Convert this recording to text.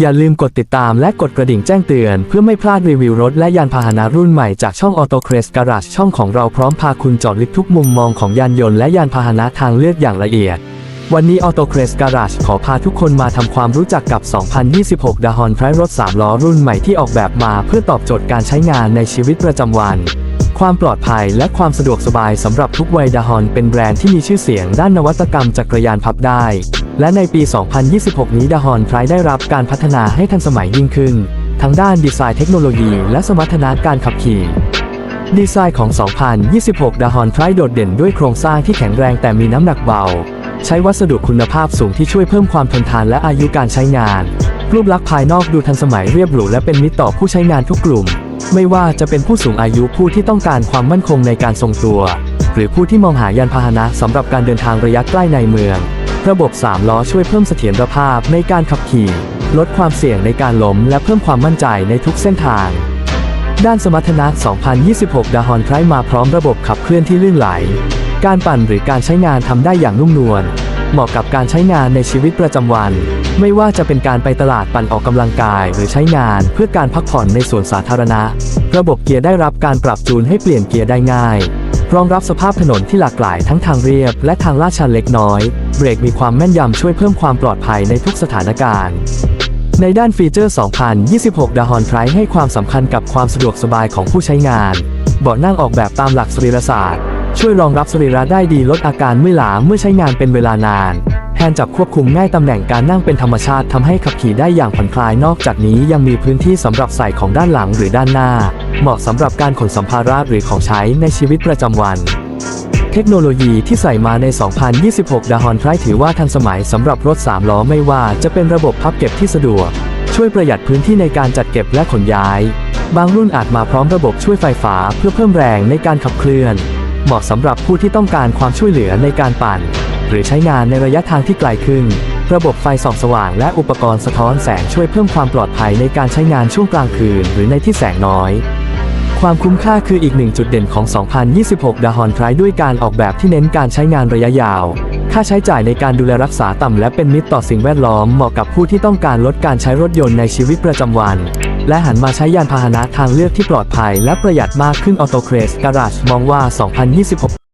อย่าลืมกดติดตามและกดกระดิ่งแจ้งเตือน เพื่อไม่พลาดรีวิวรถและยานพาหนะรุ่นใหม่จากช่อง Auto c r e s Garage ช่องของเราพร้อมพาคุณเจอดลึกทุกมุมมองของยานยนต์และยานพาหนะทางเลือกอย่างละเอียด วันนี้ Auto c r e s Garage ขอพาทุกคนมาทำความรู้จักกับ 2026 d a h o n p r i รถ 3 ล้อรุ่นใหม่ที่ออกแบบมาเพื่อตอบโจทย์การใช้งานในชีวิตประจำวัน ความปลอดภัยและความสะดวกสบายสำหรับทุกวัยดาฮอนเป็นแบรนด์ที่มีชื่อเสียงด้านนวัตกรรมจักรยานพับได้ และในปี 2026 นี้ดาฮอนไพรได้รับการพัฒนาให้ทันสมัยยิ่งขึ้น ทั้งด้านดีไซน์เทคโนโลยี และสมรรถนะการขับขี่ ดีไซน์ของ 2026 ดาฮอนไพรโดดเด่นด้วยโครงสร้างที่แข็งแรงแต่มีน้ำหนักเบา ใช้วัสดุคุณภาพสูงที่ช่วยเพิ่มความทนทานและอายุการใช้งาน รูปลักษณ์ภายนอกดูทันสมัยเรียบหรูและเป็นมิตรต่อผู้ใช้งานทุกกลุ่ม ไม่ว่าจะเป็นผู้สูงอายุผู้ที่ต้องการความมั่นคงในการทรงตัว หรือผู้ที่มองหายานพาหนะสำหรับการเดินทางระยะใกล้ในเมือง ระบบ 3 ล้อช่วยเพิ่มเสถียรภาพในการขับขี่ ลดความเสี่ยงในการล้มและเพิ่มความมั่นใจในทุกเส้นทาง ด้านสมรรถนะ 2026 ดาฮอนไพรมาพร้อมระบบขับเคลื่อนที่ลื่นไหล การปั่นหรือการใช้งานทำได้อย่างนุ่มนวล เหมาะกับการใช้งานในชีวิตประจำวัน ไม่ว่าจะเป็นการไปตลาดปั่นออกกำลังกาย หรือใช้งานเพื่อการพักผ่อนในสวนสาธารณะ ระบบเกียร์ได้รับการปรับจูนให้เปลี่ยนเกียร์ได้ง่าย รองรับสภาพถนนที่หลากหลายทั้งทางเรียบ และทางลาดชันเล็กน้อย เบรกมีความแม่นยำช่วยเพิ่มความปลอดภัยในทุกสถานการณ์ในด้านฟีเจอร์ 2026 ดาฮอนไพรให้ความสำคัญกับความสะดวกสบายของผู้ใช้งาน เบาะนั่งออกแบบตามหลักสรีรศาสตร์ ช่วยรองรับสรีระได้ดีลดอาการเมื่อยล้าเมื่อใช้งานเป็นเวลานานแฮนด์จับควบคุมง่ายตำแหน่งการนั่งเป็นธรรมชาติทำให้ขับขี่ได้อย่างผ่อนคลายนอกจากนี้ยังมีพื้นที่สำหรับใส่ของด้านหลังหรือด้านหน้า เหมาะสำหรับการขนสัมภาระหรือของใช้ในชีวิตประจำวัน เทคโนโลยีที่ใส่มาใน 2026 ดาฮอนไทรถือว่าทันสมัยสำหรับรถ 3 ล้อไม่ว่าจะเป็นระบบพับเก็บที่สะดวก ช่วยประหยัดพื้นที่ในการจัดเก็บและขนย้าย บางรุ่นอาจมาพร้อมระบบช่วยไฟฟ้าเพื่อเพิ่มแรงในการขับเคลื่อน เหมาะสำหรับผู้ที่ต้องการความช่วยเหลือในการปั่น หรือใช้งานในระยะทางที่ไกลขึ้น ระบบไฟส่องสว่างและอุปกรณ์สะท้อนแสงช่วยเพิ่มความปลอดภัยในการใช้งานช่วงกลางคืน หรือในที่แสงน้อย ความคุ้มค่าคืออีกหนึ่งจุดเด่นของ 2026 ดาฮอนไพรด้วยการออกแบบที่เน้นการใช้งานระยะยาว ค่าใช้จ่ายในการดูแลรักษาต่ำและเป็นมิตรต่อสิ่งแวดล้อมเหมาะกับผู้ที่ต้องการลดการใช้รถยนต์ในชีวิตประจำวัน และหันมาใช้ยานพาหนะทางเลือกที่ปลอดภัยและประหยัดมากขึ้นออโตเครสการาชมองว่า 2026